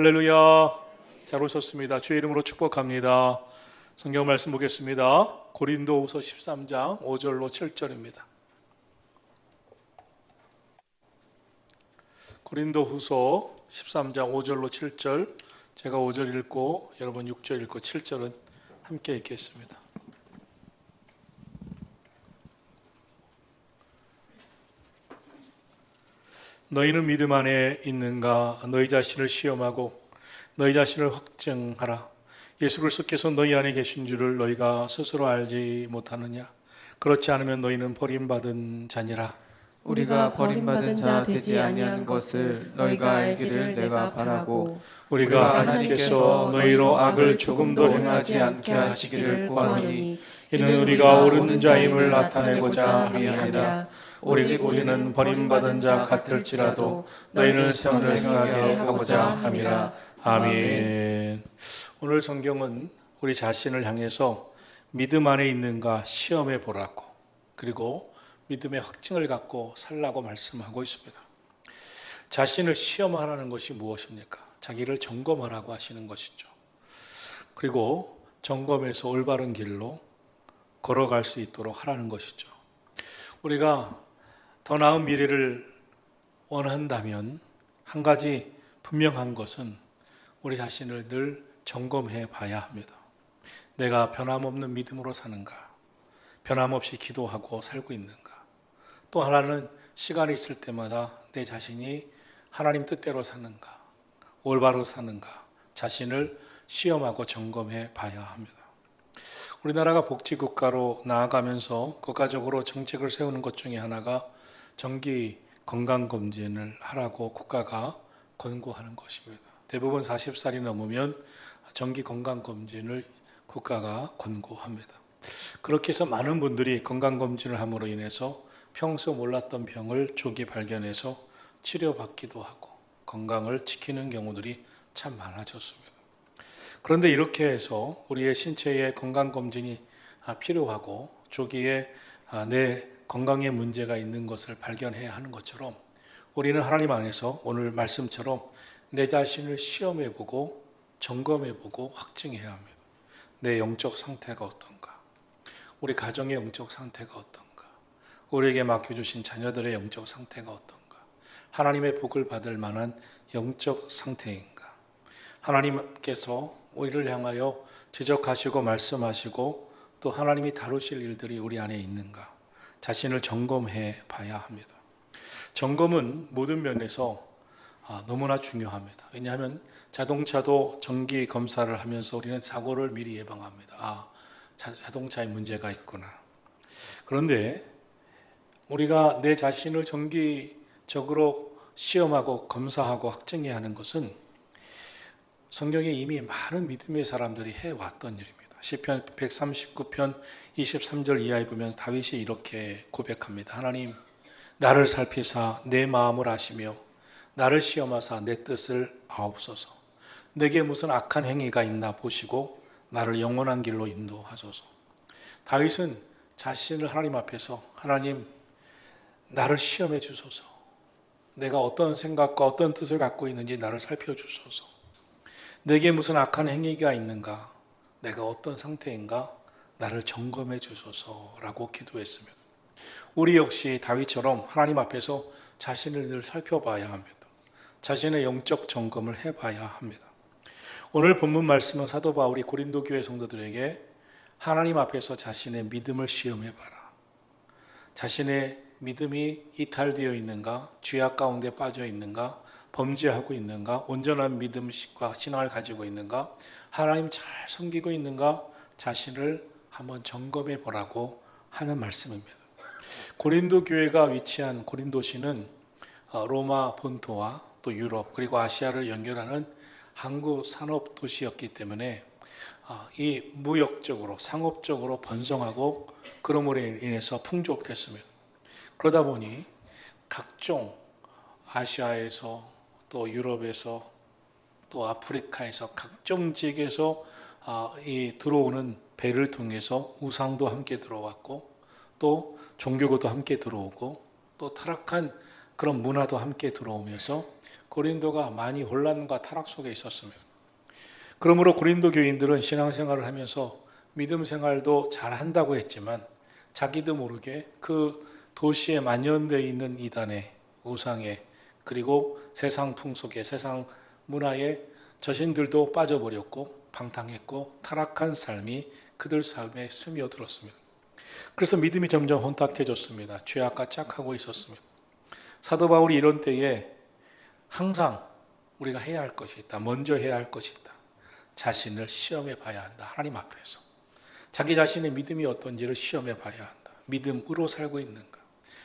할렐루야. 잘 오셨습니다. 주의 이름으로 축복합니다. 성경 말씀 보겠습니다. 고린도후서 13장 5절로 7절입니다. 고린도후서 13장 5절로 7절 제가 5절 읽고 여러분 6절 읽고 7절은 함께 읽겠습니다. 너희는 믿음 안에 있는가? 너희 자신을 시험하고 너희 자신을 확증하라. 예수 그리스도께서 너희 안에 계신 줄을 너희가 스스로 알지 못하느냐? 그렇지 않으면 너희는 버림받은 자니라. 우리가 버림받은 자 되지 아니한 것을 너희가 알기를 내가 바라고 우리가 하나님께서 너희로 악을 조금도 행하지 않게 하시기를 구하노니 이는 우리가 옳은 자임을 나타내고자 함이 아니라 오직 우리는 버림받은 자 같을지라도 너희는 선을 행하게 하고자 함이라 아멘. 오늘 성경은 우리 자신을 향해서 믿음 안에 있는가 시험해 보라고 그리고 믿음의 확증을 갖고 살라고 말씀하고 있습니다. 자신을 시험하라는 것이 무엇입니까? 자기를 점검하라고 하시는 것이죠. 그리고 점검해서 올바른 길로 걸어갈 수 있도록 하라는 것이죠. 우리가 더 나은 미래를 원한다면 한 가지 분명한 것은 우리 자신을 늘 점검해 봐야 합니다. 내가 변함없는 믿음으로 사는가? 변함없이 기도하고 살고 있는가? 또 하나는 시간이 있을 때마다 내 자신이 하나님 뜻대로 사는가? 올바로 사는가? 자신을 시험하고 점검해 봐야 합니다. 우리나라가 복지국가로 나아가면서 국가적으로 정책을 세우는 것 중에 하나가 정기 건강검진을 하라고 국가가 권고하는 것입니다. 대부분 40살이 넘으면 정기 건강검진을 국가가 권고합니다. 그렇게 해서 많은 분들이 건강검진을 함으로 인해서 평소 몰랐던 병을 조기 발견해서 치료받기도 하고 건강을 지키는 경우들이 참 많아졌습니다. 그런데 이렇게 해서 우리의 신체의 건강검진이 필요하고 조기에 내 건강에 문제가 있는 것을 발견해야 하는 것처럼 우리는 하나님 안에서 오늘 말씀처럼 내 자신을 시험해 보고 점검해 보고 확증해야 합니다. 내 영적 상태가 어떤가? 우리 가정의 영적 상태가 어떤가? 우리에게 맡겨 주신 자녀들의 영적 상태가 어떤가? 하나님의 복을 받을 만한 영적 상태인가? 하나님께서 우리를 향하여 지적하시고 말씀하시고 또 하나님이 다루실 일들이 우리 안에 있는가? 자신을 점검해 봐야 합니다. 점검은 모든 면에서 아, 너무나 중요합니다. 왜냐하면 자동차도 정기 검사를 하면서 우리는 사고를 미리 예방합니다. 아, 자동차에 문제가 있구나. 그런데 우리가 내 자신을 정기적으로 시험하고 검사하고 확증해야 하는 것은 성경에 이미 많은 믿음의 사람들이 해왔던 일입니다. 시편 139편 23절 이하에 보면 다윗이 이렇게 고백합니다. 하나님, 나를 살피사 내 마음을 아시며 나를 시험하사 내 뜻을 아옵소서. 내게 무슨 악한 행위가 있나 보시고 나를 영원한 길로 인도하소서. 다윗은 자신을 하나님 앞에서 하나님 나를 시험해 주소서. 내가 어떤 생각과 어떤 뜻을 갖고 있는지 나를 살펴 주소서. 내게 무슨 악한 행위가 있는가? 내가 어떤 상태인가? 나를 점검해 주소서라고 기도했습니다. 우리 역시 다윗처럼 하나님 앞에서 자신을 늘 살펴봐야 합니다. 자신의 영적 점검을 해봐야 합니다. 오늘 본문 말씀은 사도 바울이 고린도 교회 성도들에게 하나님 앞에서 자신의 믿음을 시험해봐라. 자신의 믿음이 이탈되어 있는가, 죄악 가운데 빠져 있는가, 범죄하고 있는가, 온전한 믿음과 신앙을 가지고 있는가, 하나님 잘 섬기고 있는가, 자신을 한번 점검해 보라고 하는 말씀입니다. 고린도 교회가 위치한 고린도시는 어, 로마 본토와 또 유럽 그리고 아시아를 연결하는 항구 산업 도시였기 때문에 어, 이 무역적으로 상업적으로 번성하고 그럼으로 인해서 풍족했습니다. 그러다 보니 각종 아시아에서 또 유럽에서 또 아프리카에서 각종 지역에서 아, 이 들어오는 배를 통해서 우상도 함께 들어왔고 또 종교고도 함께 들어오고 또 타락한 그런 문화도 함께 들어오면서 고린도가 많이 혼란과 타락 속에 있었습니다. 그러므로 고린도 교인들은 신앙생활을 하면서 믿음 생활도 잘 한다고 했지만 자기도 모르게 그 도시에 만연되어 있는 이단의 우상에 그리고 세상 풍속에 세상 문화에 자신들도 빠져버렸고 방탕했고 타락한 삶이 그들 삶에 스며들었습니다. 그래서 믿음이 점점 혼탁해졌습니다. 죄악과 짝하고 있었습니다. 사도 바울이 이런 때에 항상 우리가 해야 할 것이 있다. 먼저 해야 할 것이 있다. 자신을 시험해 봐야 한다. 하나님 앞에서. 자기 자신의 믿음이 어떤지를 시험해 봐야 한다. 믿음으로 살고 있는가?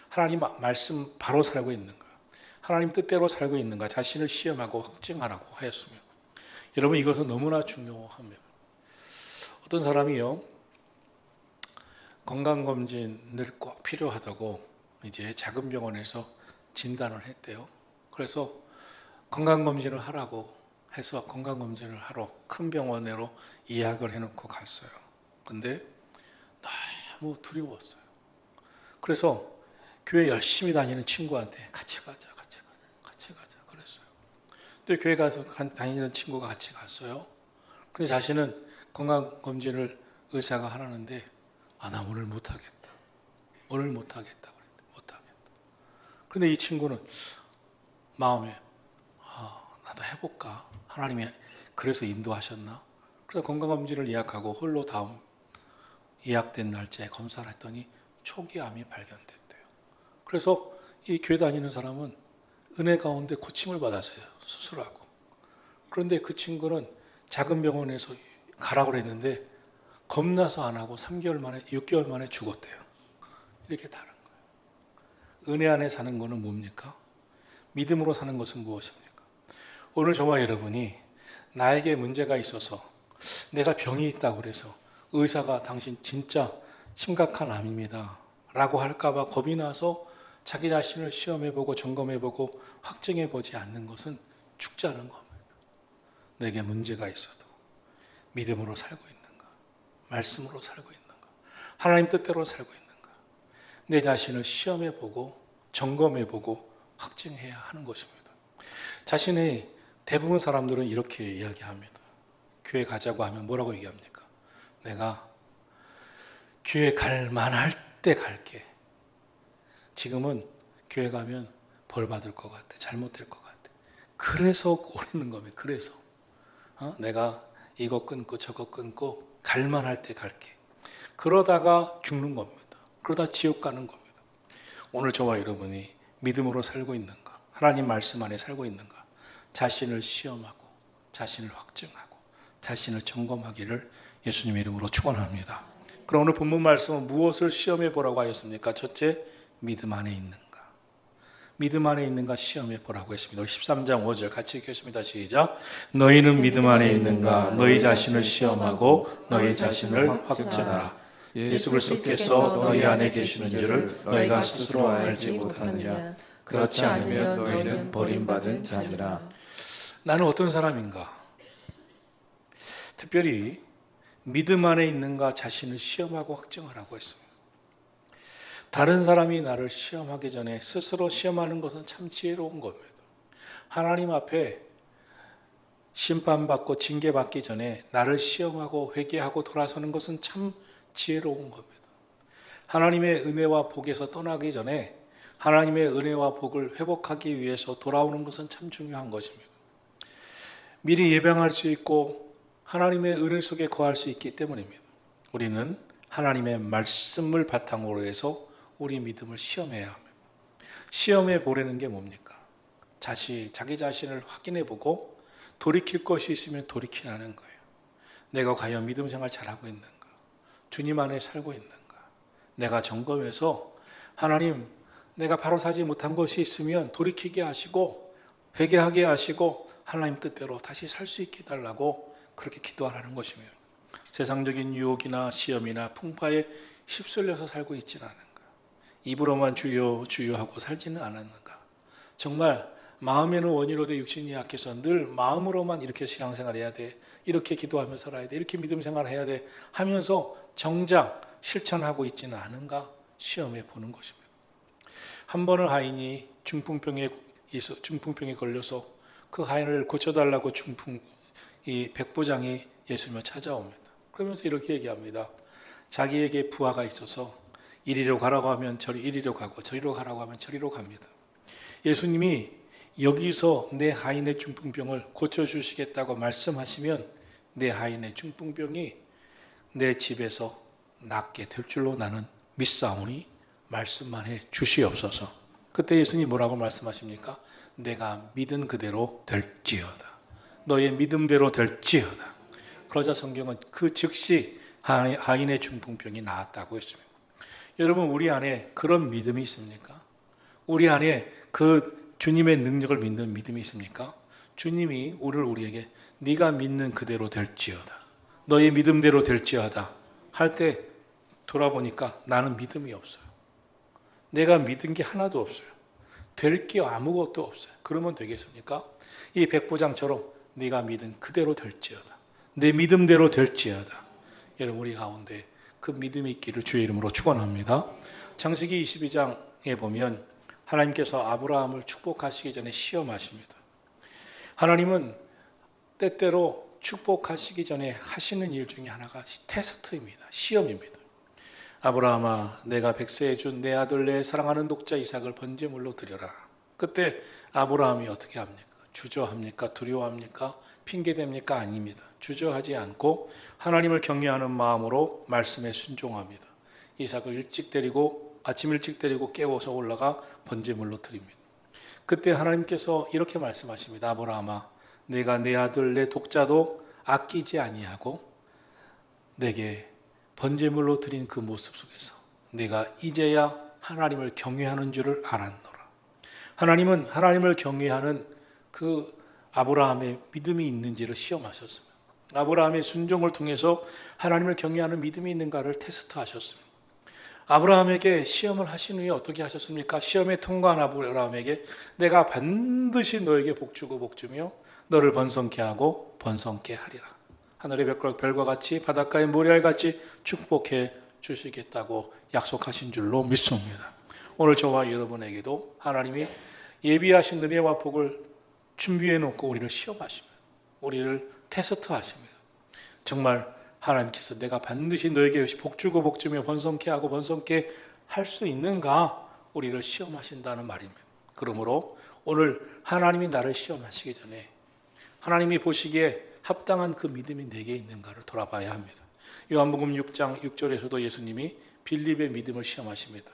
하나님 말씀 바로 살고 있는가? 하나님 뜻대로 살고 있는가? 자신을 시험하고 확증하라고 하였습니다. 여러분 이것은 너무나 중요합니다. 어떤 사람이요 건강 검진을 꼭 필요하다고 이제 작은 병원에서 진단을 했대요. 그래서 건강 검진을 하라고 해서 건강 검진을 하러 큰 병원으로 예약을 해놓고 갔어요. 근데 너무 두려웠어요. 그래서 교회 열심히 다니는 친구한테 같이 가자, 같이 가자, 같이 가자 그랬어요. 또 교회 가서 간- 다니는 친구가 같이 갔어요. 근데 자신은 건강 검진을 의사가 하라는데 아 나 오늘 못 하겠다. 오늘 못 하겠다 그랬대. 못 하겠다. 근데 이 친구는 마음에 아 나도 해볼까. 하나님이 그래서 인도하셨나? 그래서 건강 검진을 예약하고 홀로 다음 예약된 날짜에 검사를 했더니 초기 암이 발견됐대요. 그래서 이 교회 다니는 사람은 은혜 가운데 고침을 받았어요. 수술하고. 그런데 그 친구는 작은 병원에서 가라고 그랬는데 겁나서 안 하고 3개월 만에 6개월 만에 죽었대요. 이렇게 다른 거예요. 은혜 안에 사는 거는 뭡니까? 믿음으로 사는 것은 무엇입니까? 오늘 저와 여러분이 나에게 문제가 있어서 내가 병이 있다고 그래서 의사가 당신 진짜 심각한 암입니다. 라고 할까봐 겁이 나서 자기 자신을 시험해보고 점검해보고 확증해보지 않는 것은 죽자는 겁니다. 내게 문제가 있어도 믿음으로 살고 있는가? 말씀으로 살고 있는가? 하나님 뜻대로 살고 있는가? 내 자신을 시험해 보고 점검해 보고 확증해야 하는 것입니다. 자신의 대부분 사람들은 이렇게 이야기합니다. 교회 가자고 하면 뭐라고 얘기합니까? 내가 교회 갈 만할 때 갈게. 지금은 교회 가면 벌 받을 것 같아. 잘못될 것 같아. 그래서 오르는 겁니다. 그래서. 어? 내가 이거 끊고 저거 끊고 갈 만할 때 갈게. 그러다가 죽는 겁니다. 그러다 지옥 가는 겁니다. 오늘 저와 여러분이 믿음으로 살고 있는가? 하나님 말씀 안에 살고 있는가? 자신을 시험하고 자신을 확증하고 자신을 점검하기를 예수님의 이름으로 축원합니다. 그럼 오늘 본문 말씀은 무엇을 시험해 보라고 하였습니까? 첫째, 믿음 안에 있는가? 믿음 안에 있는가 시험해 보라고 했습니다. 13장 5절 같이 읽겠습니다. 시작. 너희는 믿음 안에 있는가? 너희 자신을 시험하고 너희 자신을 확증하라. 예수 그리스도께서 너희 안에 계시는 줄을 너희가 스스로 알지 못하느냐? 그렇지 않으면 너희는 버림받은 자니라. 나는 어떤 사람인가? 특별히 믿음 안에 있는가 자신을 시험하고 확증하라고 했습니다. 다른 사람이 나를 시험하기 전에 스스로 시험하는 것은 참 지혜로운 겁니다. 하나님 앞에 심판받고 징계받기 전에 나를 시험하고 회개하고 돌아서는 것은 참 지혜로운 겁니다. 하나님의 은혜와 복에서 떠나기 전에 하나님의 은혜와 복을 회복하기 위해서 돌아오는 것은 참 중요한 것입니다. 미리 예방할 수 있고 하나님의 은혜 속에 거할 수 있기 때문입니다. 우리는 하나님의 말씀을 바탕으로 해서 우리 믿음을 시험해야 합니다. 시험해 보려는 게 뭡니까? 자시, 자기 자신을 확인해 보고 돌이킬 것이 있으면 돌이키라는 거예요. 내가 과연 믿음 생활 잘하고 있는가? 주님 안에 살고 있는가? 내가 점검해서 하나님, 내가 바로 사지 못한 것이 있으면 돌이키게 하시고 회개하게 하시고 하나님 뜻대로 다시 살 수 있게 해달라고 그렇게 기도하라는 것이며 세상적인 유혹이나 시험이나 풍파에 휩쓸려서 살고 있지는 않은가 입으로만 주여 주여 하고 살지는 않았는가 정말 마음에는 원이로되 육신이 약해서 늘 마음으로만 이렇게 신앙생활 해야 돼 이렇게 기도하며 살아야 돼 이렇게 믿음 생활 해야 돼 하면서 정작 실천하고 있지는 않은가 시험해 보는 것입니다 한 번을 하인이 중풍병에 있어 중풍병에 걸려서 그 하인을 고쳐달라고 중풍 이 백부장이 예수님을 찾아옵니다. 그러면서 이렇게 얘기합니다. 자기에게 부하가 있어서 이리로 가라고 하면 저리 이리로 가고 저리로 가라고 하면 저리로 갑니다. 예수님이 여기서 내 하인의 중풍병을 고쳐 주시겠다고 말씀하시면 내 하인의 중풍병이 내 집에서 낫게 될 줄로 나는 믿사오니 말씀만 해 주시옵소서. 그때 예수님이 뭐라고 말씀하십니까? 내가 믿은 그대로 될지어다. 너의 믿음대로 될지어다. 그러자 성경은 그 즉시 하인- 하인의 중풍병이 나았다고 했습니다. 여러분 우리 안에 그런 믿음이 있습니까? 우리 안에 그 주님의 능력을 믿는 믿음이 있습니까? 주님이 오늘 우리에게 네가 믿는 그대로 될지어다. 너의 믿음대로 될지어다. 할 때 돌아보니까 나는 믿음이 없어요. 내가 믿은 게 하나도 없어요. 될 게 아무것도 없어요. 그러면 되겠습니까? 이 백부장처럼 네가 믿은 그대로 될지어다. 내 믿음대로 될지어다. 여러분 우리 가운데 그 믿음이 있기를 주의 이름으로 축원합니다. 창세기 22장에 보면 하나님께서 아브라함을 축복하시기 전에 시험하십니다. 하나님은 때때로 축복하시기 전에 하시는 일 중에 하나가 테스트입니다. 시험입니다. 아브라함아 내가 백세해 준내 아들 내 사랑하는 독자 이삭을 번제물로 드려라. 그때 아브라함이 어떻게 합니까? 주저합니까? 두려워합니까? 핑계댑니까? 아닙니다. 주저하지 않고 하나님을 경외하는 마음으로 말씀에 순종합니다. 이삭을 일찍 데리고 아침 일찍 데리고 깨워서 올라가 번제물로 드립니다. 그때 하나님께서 이렇게 말씀하십니다. 아브라함아 내가 내 아들 내 독자도 아끼지 아니하고 내게 번제물로 드린 그 모습 속에서 내가 이제야 하나님을 경외하는 줄을 알았노라. 하나님은 하나님을 경외하는 그 아브라함의 믿음이 있는지를 시험하셨습니다. 아브라함의 순종을 통해서 하나님을 경외하는 믿음이 있는가를 테스트하셨습니다. 아브라함에게 시험을 하신 후에 어떻게 하셨습니까? 시험에 통과한 아브라함에게 내가 반드시 너에게 복주고 복주며 너를 번성케 하고 번성케 하리라. 하늘의 별과, 같이 바닷가의 모래알 같이 축복해 주시겠다고 약속하신 줄로 믿습니다. 오늘 저와 여러분에게도 하나님이 예비하신 은혜와 복을 준비해 놓고 우리를 시험하십니다. 우리를 테스트 하십니다. 정말 하나님께서 내가 반드시 너에게 복주고 복주며 번성케 하고 번성케 할 수 있는가 우리를 시험하신다는 말입니다. 그러므로 오늘 하나님이 나를 시험하시기 전에 하나님이 보시기에 합당한 그 믿음이 내게 있는가를 돌아봐야 합니다. 요한복음 6장 6절에서도 예수님이 빌립의 믿음을 시험하십니다.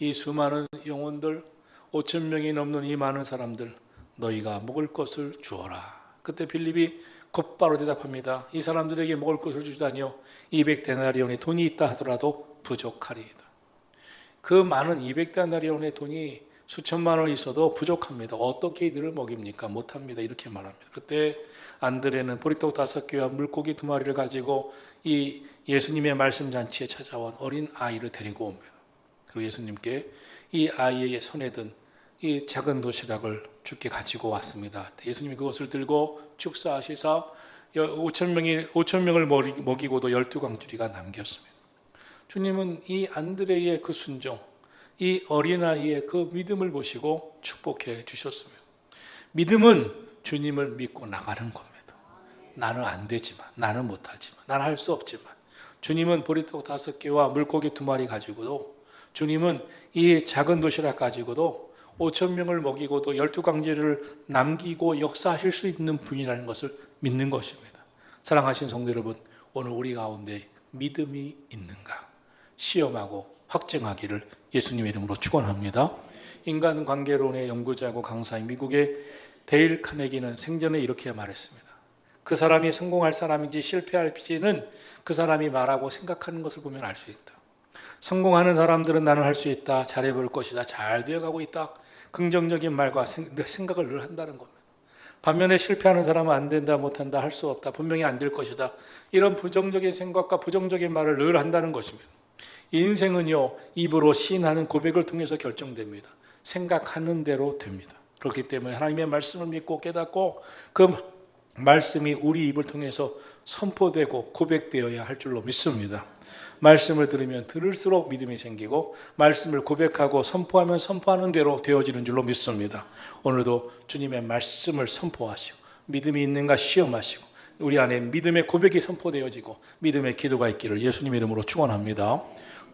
이 수많은 영혼들 5천 명이 넘는 이 많은 사람들 너희가 먹을 것을 주어라. 그때 빌립이 곧바로 대답합니다. 이 사람들에게 먹을 것을 주다니요 200데나리온의 돈이 있다 하더라도 부족하리이다. 그 많은 200데나리온의 돈이 수천만 원 있어도 부족합니다. 어떻게 이들을 먹입니까? 못합니다. 이렇게 말합니다. 그때 안드레는 보리떡 다섯 개와 물고기 두 마리를 가지고 이 예수님의 말씀 잔치에 찾아온 어린 아이를 데리고 옵니다. 그리고 예수님께 이 아이의 손에 든 이 작은 도시락을 주께 가지고 왔습니다. 예수님이 그것을 들고 축사하시사 5천 명이 5천 명을 먹이고도 열두 광주리가 남겼습니다. 주님은 이 안드레의 그 순종, 이 어린아이의 그 믿음을 보시고 축복해 주셨습니다. 믿음은 주님을 믿고 나가는 겁니다. 나는 안 되지만, 나는 못하지만, 나는 할 수 없지만, 주님은 보리떡 다섯 개와 물고기 두 마리 가지고도, 주님은 이 작은 도시락 가지고도 5천 명을 먹이고도 열두 강제를 남기고 역사하실 수 있는 분이라는 것을 믿는 것입니다. 사랑하신 성도 여러분, 오늘 우리 가운데 믿음이 있는가? 시험하고 확증하기를 예수님의 이름으로 축원합니다. 인간 관계론의 연구자고 강사인 미국의 데일 카네기는 생전에 이렇게 말했습니다. 그 사람이 성공할 사람인지 실패할지는 그 사람이 말하고 생각하는 것을 보면 알 수 있다. 성공하는 사람들은 나는 할 수 있다. 잘해볼 것이다. 잘 되어가고 있다. 긍정적인 말과 생각을 늘 한다는 겁니다. 반면에 실패하는 사람은 안 된다, 못한다, 할 수 없다. 분명히 안 될 것이다. 이런 부정적인 생각과 부정적인 말을 늘 한다는 것입니다. 인생은요, 입으로 시인하는 고백을 통해서 결정됩니다. 생각하는 대로 됩니다. 그렇기 때문에 하나님의 말씀을 믿고 깨닫고 그 말씀이 우리 입을 통해서 선포되고 고백되어야 할 줄로 믿습니다. 말씀을 들으면 들을수록 믿음이 생기고 말씀을 고백하고 선포하면 선포하는 대로 되어지는 줄로 믿습니다. 오늘도 주님의 말씀을 선포하시고 믿음이 있는가 시험하시고 우리 안에 믿음의 고백이 선포되어지고 믿음의 기도가 있기를 예수님 이름으로 축원합니다.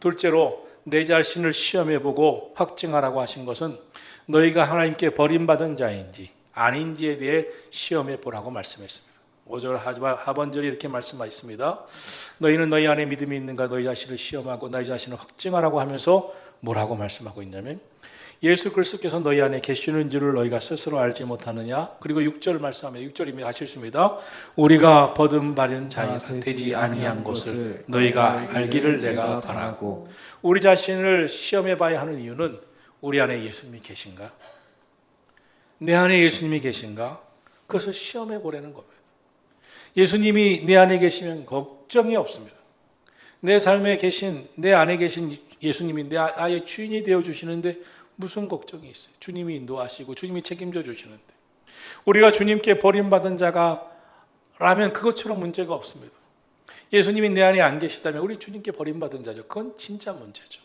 둘째로 내 자신을 시험해 보고 확증하라고 하신 것은 너희가 하나님께 버림받은 자인지 아닌지에 대해 시험해 보라고 말씀했습니다. 5절 하반절에 이렇게 말씀하셨습니다. 너희는 너희 안에 믿음이 있는가? 너희 자신을 시험하고 너희 자신을 확증하라고 하면서 뭐라고 말씀하고 있냐면 예수 그리스도께서 너희 안에 계시는 줄을 너희가 스스로 알지 못하느냐? 그리고 6절 말씀하면 6절이면 아실습니다. 우리가 버림받은 자가 되지 아니한 것을 너희가 알기를 내가 바라고. 우리 자신을 시험해 봐야 하는 이유는 우리 안에 예수님이 계신가? 내 안에 예수님이 계신가? 그것을 시험해 보라는 겁니다 예수님이 내 안에 계시면 걱정이 없습니다. 내 삶에 계신 내 안에 계신 예수님이 내 아의 주인이 되어 주시는데 무슨 걱정이 있어요? 주님이 인도하시고 주님이 책임져 주시는데 우리가 주님께 버림받은 자가라면 그것처럼 문제가 없습니다. 예수님이 내 안에 안 계시다면 우리 주님께 버림받은 자죠. 그건 진짜 문제죠.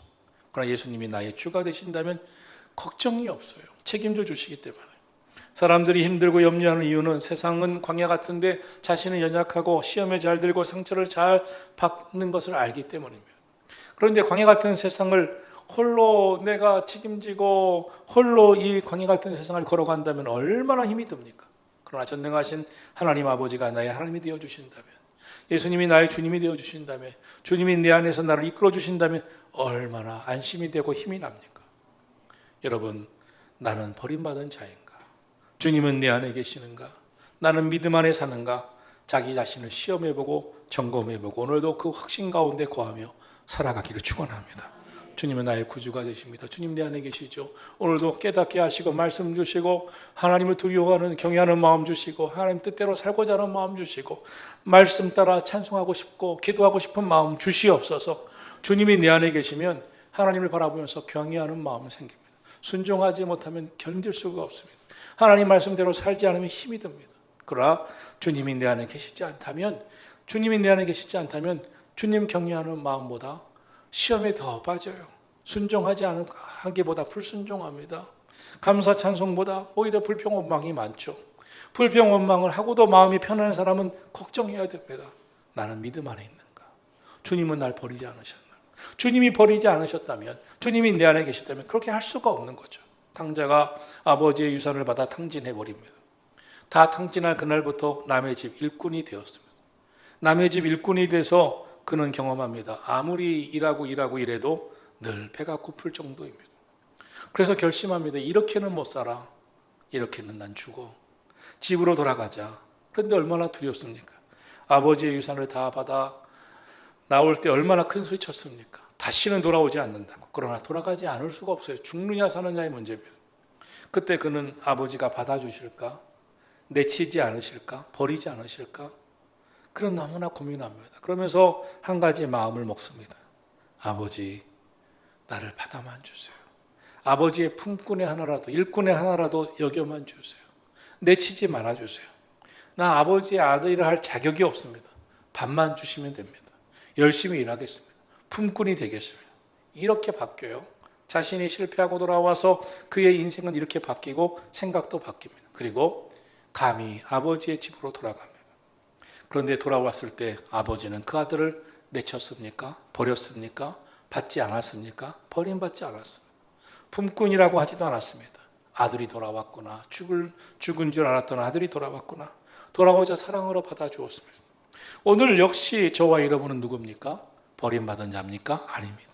그러나 예수님이 나의 주가 되신다면 걱정이 없어요. 책임져 주시기 때문에. 사람들이 힘들고 염려하는 이유는 세상은 광야 같은데 자신은 연약하고 시험에 잘 들고 상처를 잘 받는 것을 알기 때문입니다. 그런데 광야 같은 세상을 홀로 내가 책임지고 홀로 이 광야 같은 세상을 걸어간다면 얼마나 힘이 듭니까? 그러나 전능하신 하나님 아버지가 나의 하나님이 되어 주신다면 예수님이 나의 주님이 되어 주신다면 주님이 내 안에서 나를 이끌어 주신다면 얼마나 안심이 되고 힘이 납니까? 여러분 나는 버림받은 자인가? 주님은 내 안에 계시는가? 나는 믿음 안에 사는가? 자기 자신을 시험해보고 점검해보고 오늘도 그 확신 가운데 거하며 살아가기를 축원합니다. 주님은 나의 구주가 되십니다. 주님 내 안에 계시죠. 오늘도 깨닫게 하시고 말씀 주시고 하나님을 두려워하는 경외하는 마음 주시고 하나님 뜻대로 살고자 하는 마음 주시고 말씀 따라 찬송하고 싶고 기도하고 싶은 마음 주시옵소서. 주님이 내 안에 계시면 하나님을 바라보면서 경외하는 마음이 생깁니다. 순종하지 못하면 견딜 수가 없습니다. 하나님 말씀대로 살지 않으면 힘이 듭니다. 그러나 주님이 내 안에 계시지 않다면 주님이 내 안에 계시지 않다면 주님 경외하는 마음보다 시험에 더 빠져요. 순종하지 않은 하기보다 불순종합니다. 감사 찬송보다 오히려 불평 원망이 많죠. 불평 원망을 하고도 마음이 편한 사람은 걱정해야 됩니다. 나는 믿음 안에 있는가? 주님은 날 버리지 않으셨나? 주님이 버리지 않으셨다면, 주님이 내 안에 계시다면 그렇게 할 수가 없는 거죠. 탕자가 아버지의 유산을 받아 탕진해 버립니다. 다 탕진할 그날부터 남의 집 일꾼이 되었습니다. 남의 집 일꾼이 돼서 그는 경험합니다. 아무리 일하고 일하고 일해도 늘 배가 고플 정도입니다. 그래서 결심합니다. 이렇게는 못 살아. 이렇게는 난 죽어. 집으로 돌아가자. 그런데 얼마나 두렵습니까? 아버지의 유산을 다 받아 나올 때 얼마나 큰 소리 쳤습니까? 다시는 돌아오지 않는다고. 그러나 돌아가지 않을 수가 없어요. 죽느냐 사느냐의 문제입니다. 그때 그는 아버지가 받아주실까? 내치지 않으실까? 버리지 않으실까? 그런 너무나 고민합니다. 그러면서 한 가지 마음을 먹습니다. 아버지, 나를 받아만 주세요. 아버지의 품꾼의 하나라도, 일꾼의 하나라도 여겨만 주세요. 내치지 말아 주세요. 나 아버지의 아들이라 할 자격이 없습니다. 밥만 주시면 됩니다. 열심히 일하겠습니다. 품꾼이 되겠습니다. 이렇게 바뀌어요. 자신이 실패하고 돌아와서 그의 인생은 이렇게 바뀌고 생각도 바뀝니다. 그리고 감히 아버지의 집으로 돌아갑니다. 그런데 돌아왔을 때 아버지는 그 아들을 내쳤습니까? 버렸습니까? 받지 않았습니까? 버림받지 않았습니다. 품꾼이라고 하지도 않았습니다. 아들이 돌아왔구나. 죽을, 죽은 줄 알았던 아들이 돌아왔구나. 돌아오자 사랑으로 받아주었습니다. 오늘 역시 저와 여러분은 누굽니까? 버림받은 자입니까? 아닙니다.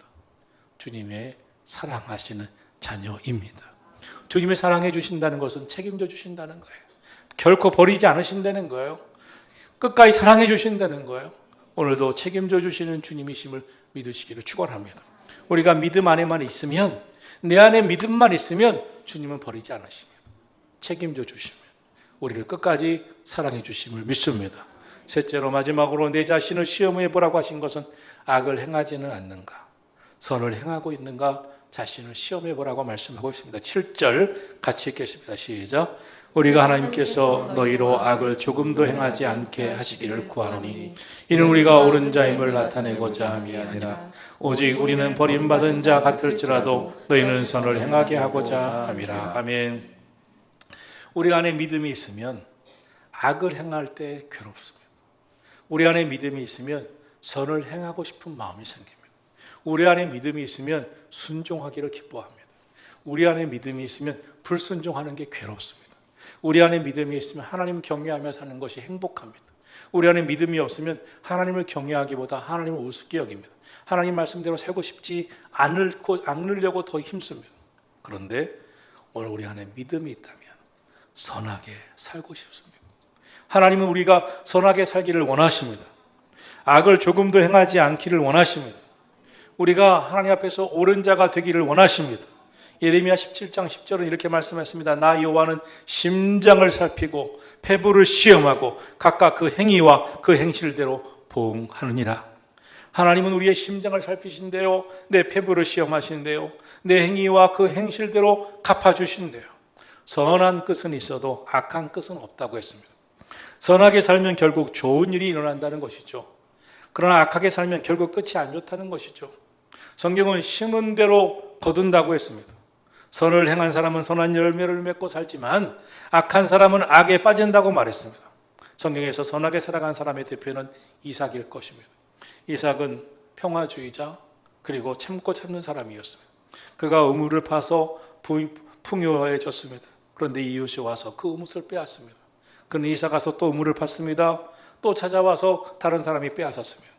주님의 사랑하시는 자녀입니다. 주님이 사랑해 주신다는 것은 책임져 주신다는 거예요. 결코 버리지 않으신다는 거예요. 끝까지 사랑해 주신다는 거예요. 오늘도 책임져 주시는 주님이심을 믿으시기를 축원합니다. 우리가 믿음 안에만 있으면 내 안에 믿음만 있으면 주님은 버리지 않으십니다. 책임져 주십니다. 우리를 끝까지 사랑해 주심을 믿습니다. 셋째로 마지막으로 내 자신을 시험해 보라고 하신 것은 악을 행하지는 않는가? 선을 행하고 있는가? 자신을 시험해 보라고 말씀하고 있습니다. 7절 같이 읽겠습니다. 시작. 우리가 하나님께서 너희로 악을 조금도 행하지 않게 하시기를 구하노니 이는 우리가 옳은 자임을 나타내고자 함이 아니라 오직 우리는 버림받은 자 같을지라도 너희는 선을 행하게 하고자 함이라 아멘 우리 안에 믿음이 있으면 악을 행할 때 괴롭습니다 우리 안에 믿음이 있으면 선을 행하고 싶은 마음이 생깁니다 우리 안에 믿음이 있으면 순종하기를 기뻐합니다 우리 안에 믿음이 있으면 불순종하는 게 괴롭습니다. 우리 안에 믿음이 있으면 하나님 경외하며 사는 것이 행복합니다. 우리 안에 믿음이 없으면 하나님을 경외하기보다 하나님을 우습게 여깁니다. 하나님 말씀대로 살고 싶지 않을고 않으려고 더 힘씁니다. 그런데 오늘 우리 안에 믿음이 있다면 선하게 살고 싶습니다. 하나님은 우리가 선하게 살기를 원하십니다. 악을 조금도 행하지 않기를 원하십니다. 우리가 하나님 앞에서 옳은 자가 되기를 원하십니다. 예레미야 17장 10절은 이렇게 말씀했습니다. 나 여호와는 심장을 살피고 폐부를 시험하고 각각 그 행위와 그 행실대로 보응하느니라. 하나님은 우리의 심장을 살피신대요. 내 폐부를 시험하신대요. 내 행위와 그 행실대로 갚아주신대요. 선한 끝은 있어도 악한 끝은 없다고 했습니다. 선하게 살면 결국 좋은 일이 일어난다는 것이죠. 그러나 악하게 살면 결국 끝이 안 좋다는 것이죠. 성경은 심은 대로 거둔다고 했습니다. 선을 행한 사람은 선한 열매를 맺고 살지만 악한 사람은 악에 빠진다고 말했습니다. 성경에서 선하게 살아간 사람의 대표는 이삭일 것입니다. 이삭은 평화주의자 그리고 참고 참는 사람이었습니다. 그가 우물을 파서 부- 풍요해졌습니다. 그런데 이웃이 와서 그 우물을 빼앗습니다. 그는 이삭 가서 또 우물을 팠습니다. 또 찾아와서 다른 사람이 빼앗았습니다.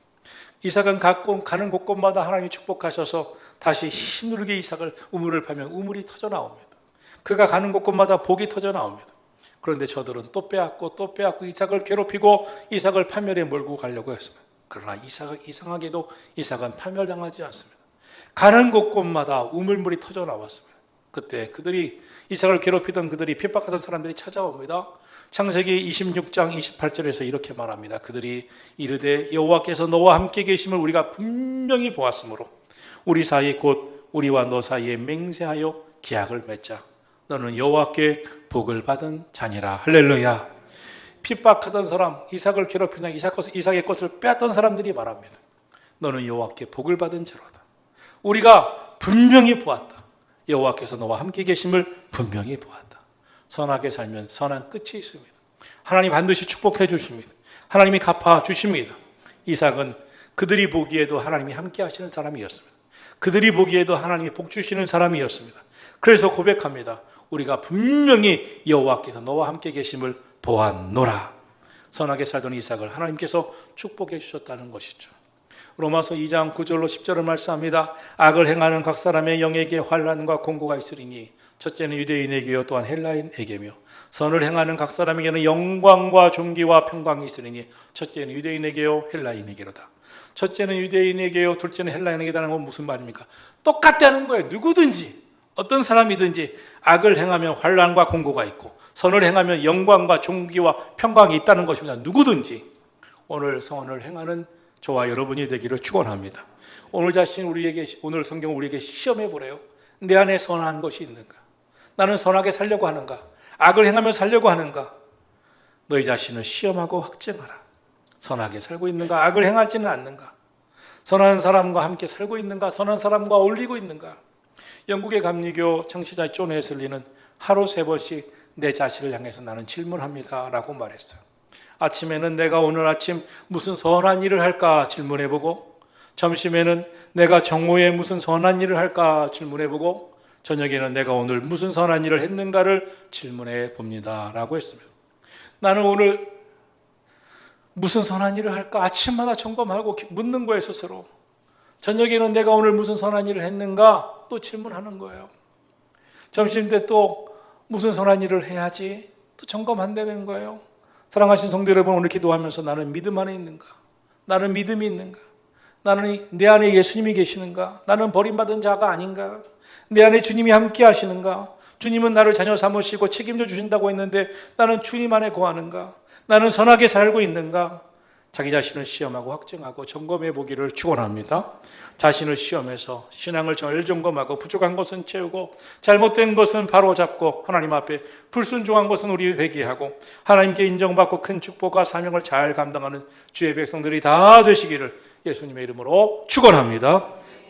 이삭은 갖고 가는 곳곳마다 하나님이 축복하셔서 다시 힘들게 이삭을 우물을 파면 우물이 터져 나옵니다. 그가 가는 곳곳마다 복이 터져 나옵니다. 그런데 저들은 또 빼앗고 또 빼앗고 이삭을 괴롭히고 이삭을 파멸에 몰고 가려고 했습니다. 그러나 이삭은 이상하게도 이삭은 파멸당하지 않습니다. 가는 곳곳마다 우물물이 터져 나왔습니다. 그때 그들이 이삭을 괴롭히던 그들이 핍박하던 사람들이 찾아옵니다. 창세기 26장 28절에서 이렇게 말합니다. 그들이 이르되 여호와께서 너와 함께 계심을 우리가 분명히 보았으므로 우리 사이 곧 우리와 너 사이에 맹세하여 계약을 맺자. 너는 여호와께 복을 받은 자니라. 할렐루야. 핍박하던 사람, 이삭을 것, 이삭의 것을 빼앗던 사람들이 말합니다. 너는 여호와께 복을 받은 자로다. 우리가 분명히 보았다. 여호와께서 너와 함께 계심을 분명히 보았다. 선하게 살면 선한 끝이 있습니다. 하나님 반드시 축복해 주십니다. 하나님이 갚아 주십니다. 이삭은 그들이 보기에도 하나님이 함께 하시는 사람이었습니다. 그들이 보기에도 하나님이 복 주시는 사람이었습니다. 그래서 고백합니다. 우리가 분명히 여호와께서 너와 함께 계심을 보았노라. 선하게 살던 이삭을 하나님께서 축복해 주셨다는 것이죠. 로마서 2장 9절로 10절을 말씀합니다. 악을 행하는 각 사람의 영에게 환란과 공고가 있으리니 첫째는 유대인에게요 또한 헬라인에게며 선을 행하는 각 사람에게는 영광과 존귀와 평강이 있으리니 첫째는 유대인에게요 헬라인에게로다. 첫째는 유대인에게요 둘째는 헬라인에게라는 건 무슨 말입니까? 똑같다는 거예요. 누구든지 어떤 사람이든지 악을 행하면 환란과 공고가 있고 선을 행하면 영광과 존귀와 평강이 있다는 것입니다. 누구든지 오늘 선을 행하는 저와 여러분이 되기를 축원합니다. 오늘 자신 우리에게 오늘 성경 우리에게 시험해 보래요. 내 안에 선한 것이 있는가? 나는 선하게 살려고 하는가? 악을 행하며 살려고 하는가? 너희 자신을 시험하고 확증하라. 선하게 살고 있는가? 악을 행하지는 않는가? 선한 사람과 함께 살고 있는가? 선한 사람과 어울리고 있는가? 영국의 감리교 창시자 존 웨슬리는 하루 세 번씩 내 자신을 향해서 나는 질문합니다 라고 말했어요. 아침에는 내가 오늘 아침 무슨 선한 일을 할까 질문해보고 점심에는 내가 정오에 무슨 선한 일을 할까 질문해보고 저녁에는 내가 오늘 무슨 선한 일을 했는가를 질문해 봅니다 라고 했습니다. 나는 오늘 무슨 선한 일을 할까 아침마다 점검하고 묻는 거예요 스스로. 저녁에는 내가 오늘 무슨 선한 일을 했는가 또 질문하는 거예요. 점심 때 또 무슨 선한 일을 해야지 또 점검한다는 거예요. 사랑하신 성도 여러분 오늘 기도하면서 나는 믿음 안에 있는가? 나는 믿음이 있는가? 나는 내 안에 예수님이 계시는가? 나는 버림받은 자가 아닌가? 내 안에 주님이 함께 하시는가? 주님은 나를 자녀 삼으시고 책임져 주신다고 했는데 나는 주님 안에 거하는가? 나는 선하게 살고 있는가? 자기 자신을 시험하고 확증하고 점검해 보기를 축원합니다. 자신을 시험해서 신앙을 절 점검하고 부족한 것은 채우고 잘못된 것은 바로 잡고 하나님 앞에 불순종한 것은 우리 회개하고 하나님께 인정받고 큰 축복과 사명을 잘 감당하는 주의 백성들이 다 되시기를 예수님의 이름으로 축원합니다.